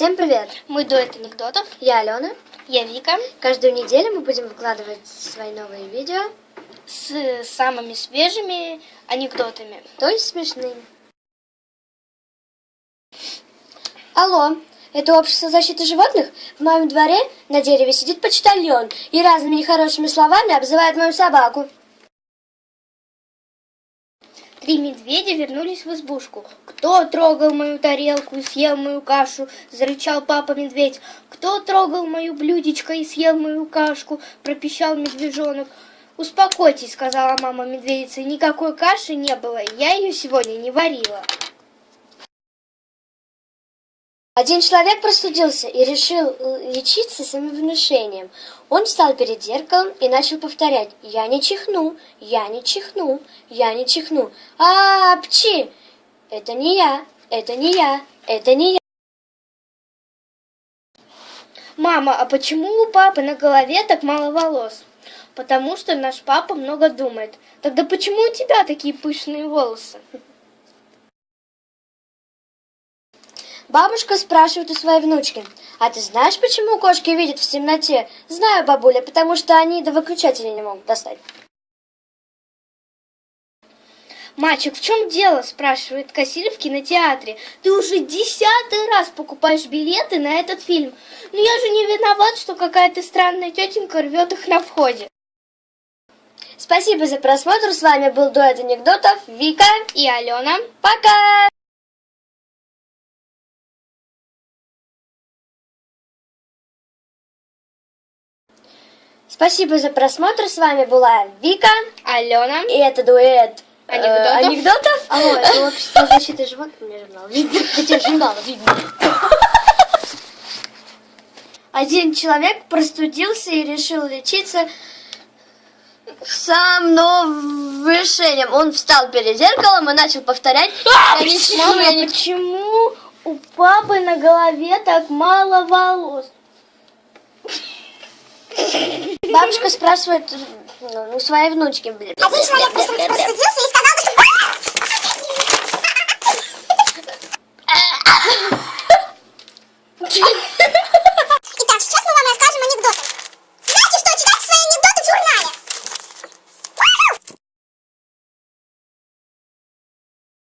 Всем привет! Мы дуэт анекдотов. Я Алена. Я Вика. Каждую неделю мы будем выкладывать свои новые видео, С самыми свежими анекдотами. то есть смешными. Алло, это общество защиты животных? В моем дворе на дереве сидит почтальон и разными нехорошими словами обзывает мою собаку. Три медведя вернулись в избушку. Кто трогал мою тарелку и съел мою кашу? Зарычал папа медведь. Кто трогал мою блюдечко и съел мою кашку? Пропищал медвежонок. Успокойтесь, сказала мама медведица. Никакой каши не было. Я ее сегодня не варила. Один человек простудился и решил э, лечиться самовнушением. Он встал перед зеркалом и начал повторять «Я не чихну, я не чихну, я не чихну». А, пчи! Это не я, это не я, это не я. Мама, а почему у папы на голове так мало волос? Потому что наш папа много думает. Тогда почему у тебя такие пышные волосы? Бабушка спрашивает у своей внучки, а ты знаешь, почему кошки видят в темноте? Знаю, бабуля, потому что они до выключателя не могут достать. Мальчик, в чем дело? спрашивает кассир в кинотеатре. Ты уже десятый раз покупаешь билеты на этот фильм. Но я же не виноват, что какая-то странная тетенька рвет их на входе. Спасибо за просмотр. С вами был дуэт анекдотов Вика. И Алена. Пока! Спасибо за просмотр. С вами была Вика. Алена. И это дуэт э, Анекдотов? Алло, это общество защиты животных. Мне журнал видно. Хотя журнал видно. Один человек простудился и решил лечиться самовнушением. Он встал перед зеркалом и начал повторять «Я не чихну, я не Почему у папы на голове так мало волос? Бабушка спрашивает ну, у своей внучки. блин. Один человек простудился и сказал,